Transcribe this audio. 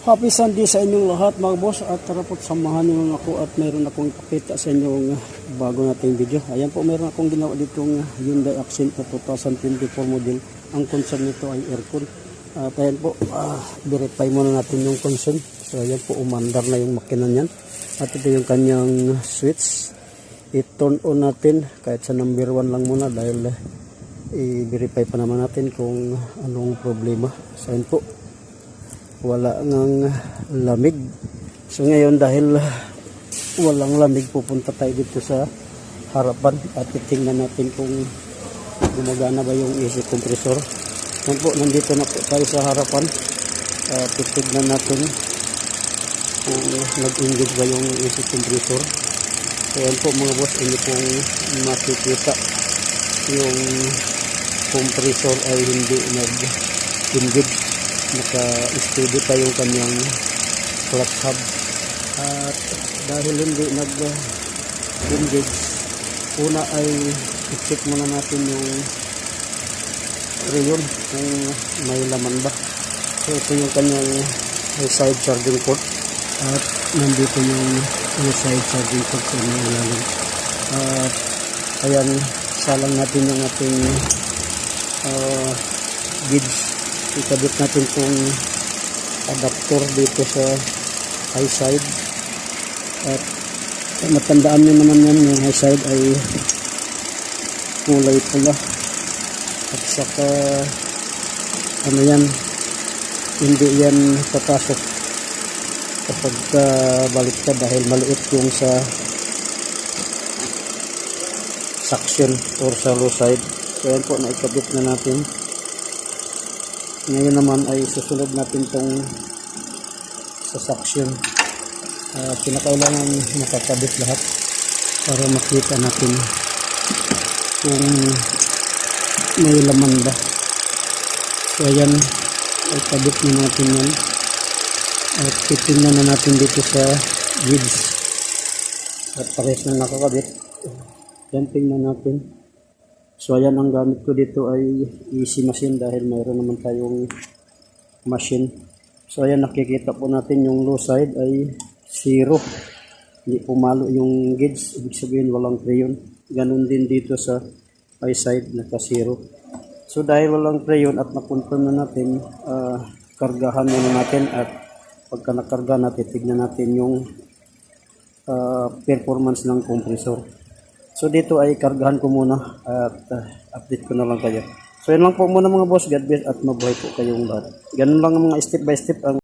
Happy Sunday sa inyong lahat mga boss at tara po samahan niyo ako at mayroon akong ipakita sa inyong bago nating video. Ayan po mayroon akong ginawa ditong Hyundai Accent na 2024 model. Ang concern nito ay aircon. At ayan po, uh, verify muna natin yung concern. So ayan po, umandar na yung makina niyan. At ito yung kanyang switch. I-turn on natin kahit sa number 1 lang muna dahil uh, i-verify pa naman natin kung anong problema. So ayan po, wala ngang lamig. So ngayon dahil walang lamig pupunta tayo dito sa harapan at titingnan natin kung gumagana ba yung AC compressor. Yan po, nandito na po tayo sa harapan. Uh, titignan natin kung nag-engage ba yung AC compressor. So yan po mga boss, inyo pong makikita yung compressor ay hindi nag-engage naka-steady pa yung kanyang clutch hub. At dahil hindi nag-engage una ay i-check muna natin yung rayon kung may laman ba. So ito yung kanyang side charging port. At nandito yung side charging port sa ilalim. At ayan salang natin yung ating uh, gauge ikabit natin itong adapter dito sa high side. At matandaan nyo naman yan yung high side ay kulay pula. At saka ano yan hindi yan papasok kapag uh, balik ka dahil maliit yung sa suction or sa low side. So yan po naikabit na natin ngayon naman ay susunod natin tong sa suction uh, pinakailangan nakakabit lahat para makita natin kung may laman ba. So ayan ay kabit na natin yan. At titingnan na natin dito sa gauge at pares na nakakabit. Yan tingnan natin So ayan ang gamit ko dito ay easy machine dahil mayroon naman tayong machine. So ayan nakikita po natin yung low side ay zero. Hindi pumalo yung gauge, ibig sabihin walang crayon. Ganun din dito sa high side naka zero. So dahil walang crayon at na-confirm na natin, ah, kargahan muna natin at pagka nakarga natin, tignan natin yung ah, performance ng compressor. So dito ay kargahan ko muna at uh, update ko na lang kayo. So yun lang po muna mga boss. God bless at mabuhay po kayong lahat. Ganun lang ang mga step by step ang